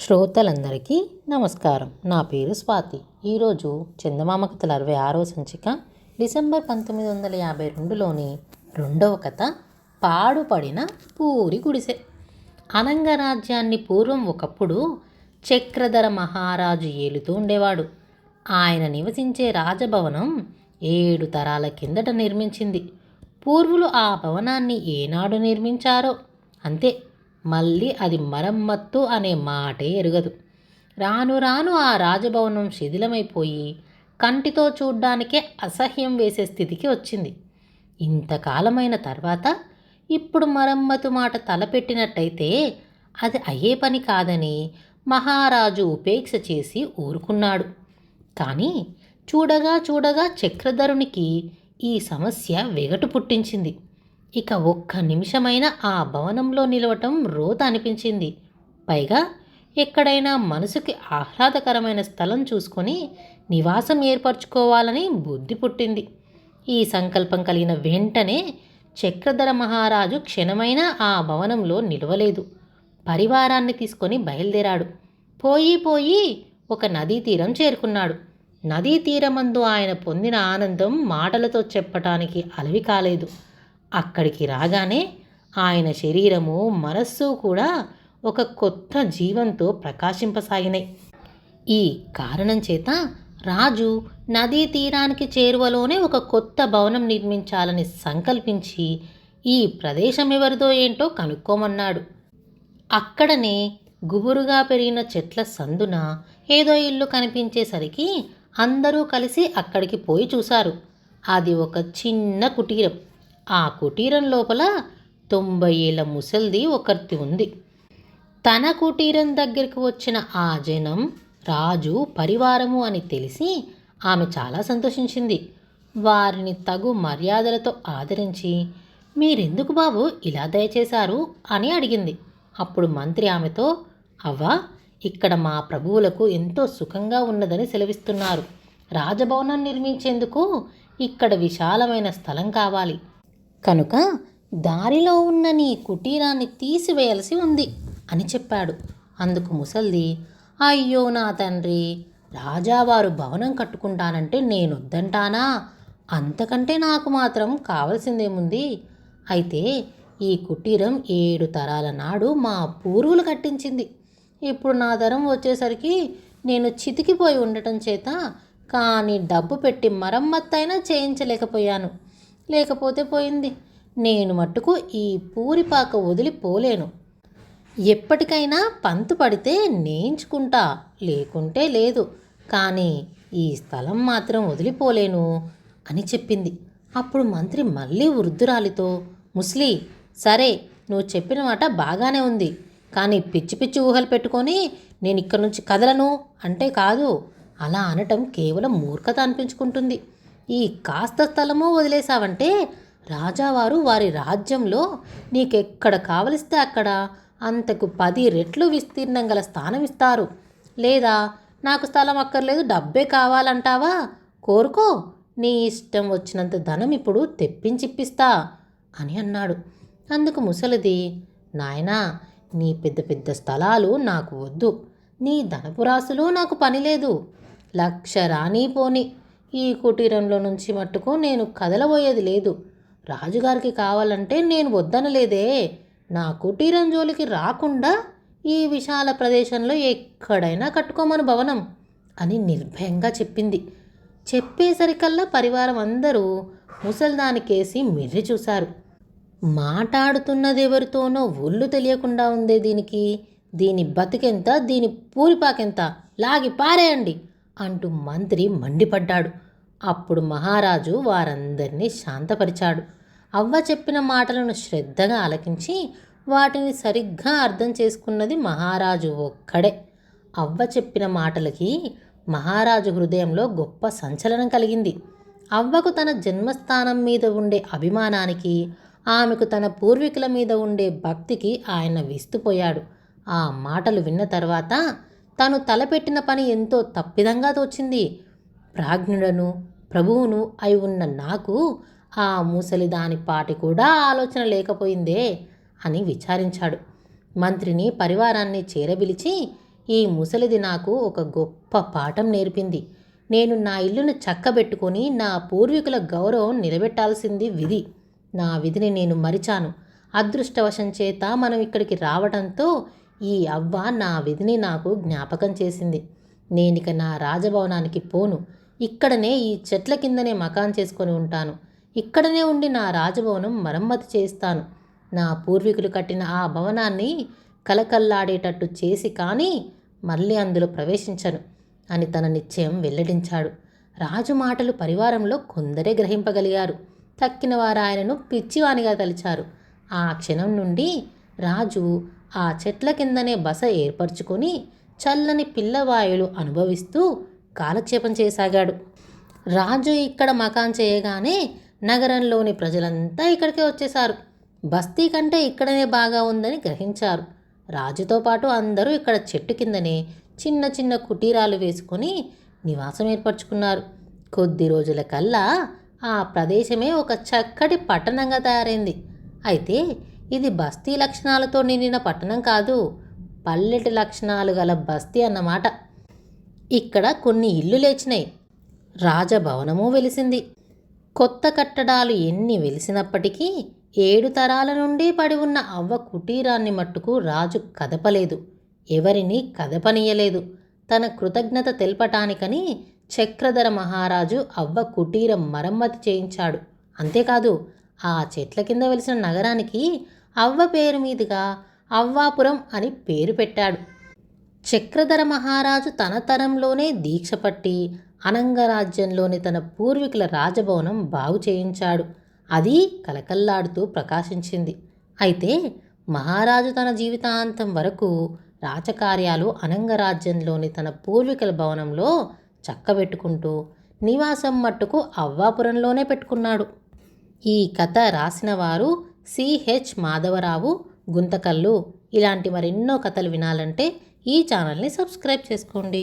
శ్రోతలందరికీ నమస్కారం. నా పేరు స్వాతి. ఈరోజు చందమామ కథల అరవై ఆరో సంచిక డిసెంబర్ పంతొమ్మిది వందల యాభై రెండులోని రెండవ కథ పాడుపడిన పూరి గుడిసె. అనంగరాజ్యాన్ని పూర్వం ఒకప్పుడు చక్రధర మహారాజు ఏలుతూ ఉండేవాడు. ఆయన నివసించే రాజభవనం ఏడు తరాల కిందట నిర్మించింది. పూర్వులు ఆ భవనాన్ని ఏనాడు నిర్మించారో? అంతే. మళ్ళీ అది మరమ్మత్తు అనే మాటే ఎరగదు. రాను రాను ఆ రాజభవనం శిథిలమైపోయి కంటితో చూడ్డానికే అసహ్యం వేసే స్థితికి వచ్చింది. ఇంతకాలమైన తర్వాత ఇప్పుడు మరమ్మతు మాట తలపెట్టినట్టయితే అది అయ్యే పని కాదని మహారాజు ఉపేక్ష చేసి ఊరుకున్నాడు. కానీ చూడగా చూడగా చక్రధరునికి ఈ సమస్య వెగటు పుట్టించింది. ఇక ఒక్క నిమిషమైన ఆ భవనంలో నిలవటం రోత అనిపించింది. పైగా ఎక్కడైనా మనసుకి ఆహ్లాదకరమైన స్థలం చూసుకొని నివాసం ఏర్పరచుకోవాలని బుద్ధి పుట్టింది. ఈ సంకల్పం కలిగిన వెంటనే చక్రధర మహారాజు క్షణమైనా ఆ భవనంలో నిలవలేదు. పరివారాన్ని తీసుకొని బయలుదేరాడు. పోయి పోయి ఒక నదీ తీరం చేరుకున్నాడు. నదీ తీరమందు ఆయన పొందిన ఆనందం మాటలతో చెప్పటానికి అలవి కాలేదు. అక్కడికి రాగానే ఆయన శరీరము మనస్సు కూడా ఒక కొత్త జీవంతో ప్రకాశింపసాగినాయి ఈ కారణం చేత రాజు నదీ తీరానికి చేరువలోనే ఒక కొత్త భవనం నిర్మించాలని సంకల్పించి ఈ ప్రదేశం ఎవరిదో ఏంటో కనుక్కోమన్నాడు. అక్కడనే గుబురుగా పెరిగిన చెట్ల సందున ఏదో ఇల్లు కనిపించేసరికి అందరూ కలిసి అక్కడికి పోయి చూశారు. అది ఒక చిన్న కుటీరం. ఆ కుటీరం లోపల తొంభై ఏళ్ళ ముసల్ది ఒకర్తి ఉంది. తన కుటీరం దగ్గరికి వచ్చిన ఆ జనం రాజు పరివారము అని తెలిసి ఆమె చాలా సంతోషించింది. వారిని తగు మర్యాదలతో ఆదరించి మీరెందుకు బాబు ఇలా దయచేశారు? అని అడిగింది. అప్పుడు మంత్రి ఆమెతో అవ్వా ఇక్కడ మా ప్రభువులకు ఎంతో సుఖంగా ఉన్నదని సెలవిస్తున్నారు. రాజభవనం నిర్మించేందుకు ఇక్కడ విశాలమైన స్థలం కావాలి. కనుక దారిలో ఉన్న నీ కుటీరాన్ని తీసివేయాల్సి ఉంది అని చెప్పాడు. అందుకు ముసల్ది అయ్యో నా తండ్రి రాజావారు భవనం కట్టుకుంటానంటే నేను వద్దంటానా అంతకంటే నాకు మాత్రం కావలసిందేముంది? అయితే ఈ కుటీరం ఏడు తరాల నాడు మా పూర్వులు కట్టించింది. ఇప్పుడు నా తరం వచ్చేసరికి నేను చితికిపోయి ఉండటం చేత కానీ డబ్బు పెట్టి మరమ్మత్తైనా చేయించలేకపోయాను. లేకపోతే పోయింది. నేను మట్టుకు ఈ పూరిపాక వదిలిపోలేను ఎప్పటికైనా పంతు పడితే నేయించుకుంటా. లేకుంటే లేదు. కానీ ఈ స్థలం మాత్రం వదిలిపోలేను అని చెప్పింది. అప్పుడు మంత్రి మళ్ళీ వృద్ధురాలితో ముస్లి సరే నువ్వు చెప్పిన మాట బాగానే ఉంది. కానీ పిచ్చి పిచ్చి ఊహలు పెట్టుకొని నేను ఇక్కడి నుంచి కదలను అంటే కాదు. అలా అనటం కేవలం మూర్ఖత అనిపించుకుంటుంది. ఈ కాస్త స్థలము వదిలేశావంటే రాజావారు వారి రాజ్యంలో నీకెక్కడ కావలిస్తే అక్కడ అంతకు పది రెట్లు విస్తీర్ణం గల స్థానం ఇస్తారు. లేదా నాకు స్థలం అక్కర్లేదు డబ్బే కావాలంటావా? కోరుకో నీ ఇష్టం వచ్చినంత ధనం ఇప్పుడు తెప్పించిప్పిస్తా అని అన్నాడు. అందుకు ముసలిది నాయనా నీ పెద్ద పెద్ద స్థలాలు నాకు వద్దు. నీ ధనపురాసులు నాకు పని లేదు. లక్ష రాని పోని ఈ కుటీరంలో నుంచి మట్టుకు నేను కదలబోయేది లేదు. రాజుగారికి కావాలంటే నేను వద్దనలేదే. నా కుటీరం జోలికి రాకుండా ఈ విశాల ప్రదేశంలో ఎక్కడైనా కట్టుకోమను భవనం అని నిర్భయంగా చెప్పింది. చెప్పేసరికల్లా పరివారం అందరూ ముసల్దానికేసి మిర్రి చూశారు. మాట్లాడుతున్నదెవరితోనో ఒళ్ళు తెలియకుండా ఉందే దీనికి. దీని బతికెంత? దీని పూరిపాకెంత? లాగి పారేయండి. అంటూ మంత్రి మండిపడ్డాడు. అప్పుడు మహారాజు వారందరినీ శాంతపరిచాడు. అవ్వ చెప్పిన మాటలను శ్రద్ధగా ఆలకించి వాటిని సరిగ్గా అర్థం చేసుకున్నది మహారాజు ఒక్కడే. అవ్వ చెప్పిన మాటలకి మహారాజు హృదయంలో గొప్ప సంచలనం కలిగింది. అవ్వకు తన జన్మస్థానం మీద ఉండే అభిమానానికి ఆమెకు తన పూర్వీకుల మీద ఉండే భక్తికి ఆయన విస్తుపోయాడు. ఆ మాటలు విన్న తర్వాత తను తలపెట్టిన పని ఎంతో తప్పిదంగా తోచింది. ప్రాజ్ఞుడను ప్రభువును అయి ఉన్న నాకు ఆ ముసలి దాని పాటి కూడా ఆలోచన లేకపోయిందే అని విచారించాడు. మంత్రిని పరివారాన్ని చేరబిలిచి ఈ ముసలిది నాకు ఒక గొప్ప పాఠం నేర్పింది. నేను నా ఇల్లును చక్కబెట్టుకొని నా పూర్వీకుల గౌరవం నిలబెట్టాల్సింది విధి. నా విధిని నేను మరిచాను. అదృష్టవశం చేత మనం ఇక్కడికి రావడంతో ఈ అవ్వ నా విధిని నాకు జ్ఞాపకం చేసింది. నేనిక నా రాజభవనానికి పోను. ఇక్కడనే ఈ చెట్ల కిందనే మకాన్ చేసుకొని ఉంటాను. ఇక్కడనే ఉండి నా రాజభవనం మరమ్మతు చేస్తాను నా పూర్వీకులు కట్టిన ఆ భవనాన్ని కలకల్లాడేటట్టు చేసి కానీ మళ్ళీ అందులో ప్రవేశించను అని తన నిశ్చయం వెల్లడించాడు. రాజు మాటలు పరివారంలో కొందరే గ్రహింపగలిగారు. తక్కిన వారు ఆయనను పిచ్చివానిగా తలిచారు. ఆ క్షణం నుండి రాజు ఆ చెట్ల కిందనే బస ఏర్పరచుకొని చల్లని పిల్లవాయులు అనుభవిస్తూ కాలక్షేపం చేసాగాడు. రాజు ఇక్కడ మకాన్ చేయగానే నగరంలోని ప్రజలంతా ఇక్కడికే వచ్చేశారు. బస్తీ కంటే ఇక్కడనే బాగా ఉందని గ్రహించారు. రాజుతో పాటు అందరూ ఇక్కడ చెట్టు కిందనే చిన్న చిన్న కుటీరాలు వేసుకొని నివాసం ఏర్పరచుకున్నారు. కొద్ది రోజుల కల్లా ఆ ప్రదేశమే ఒక చక్కటి పట్టణంగా తయారైంది. అయితే ఇది బస్తీ లక్షణాలతో నిండిన పట్టణం కాదు పల్లెటి లక్షణాలు గల బస్తీ అన్నమాట. ఇక్కడ కొన్ని ఇల్లు లేచినాయి. రాజభవనము వెలిసింది. కొత్త కట్టడాలు ఎన్ని వెలిసినప్పటికీ ఏడు తరాల నుండి పడి ఉన్న అవ్వ కుటీరాన్ని మట్టుకు రాజు కదపలేదు. ఎవరిని కదపనీయలేదు. తన కృతజ్ఞత తెలపటానికని చక్రధర మహారాజు అవ్వ కుటీరం మరమ్మతి చేయించాడు. అంతేకాదు ఆ చెట్ల కింద వెలిసిన నగరానికి అవ్వ పేరు మీదుగా అవ్వాపురం అని పేరు పెట్టాడు. చక్రధర మహారాజు తన తరంలోనే దీక్ష పట్టి అనంగరాజ్యంలోని తన పూర్వీకుల రాజభవనం బాగు చేయించాడు. అది కలకల్లాడుతూ ప్రకాశించింది. అయితే మహారాజు తన జీవితాంతం వరకు రాజకార్యాలు అనంగరాజ్యంలోని తన పూర్వీకుల భవనంలో చక్కబెట్టుకుంటూ నివాసం మట్టుకు అవ్వాపురంలోనే పెట్టుకున్నాడు. ఈ కథ రాసిన వారు సిహెచ్ మాధవరావు గుంతకల్లు ఇలాంటి మరెన్నో కథలు వినాలంటే ఈ ఛానల్ని సబ్స్క్రైబ్ చేసుకోండి.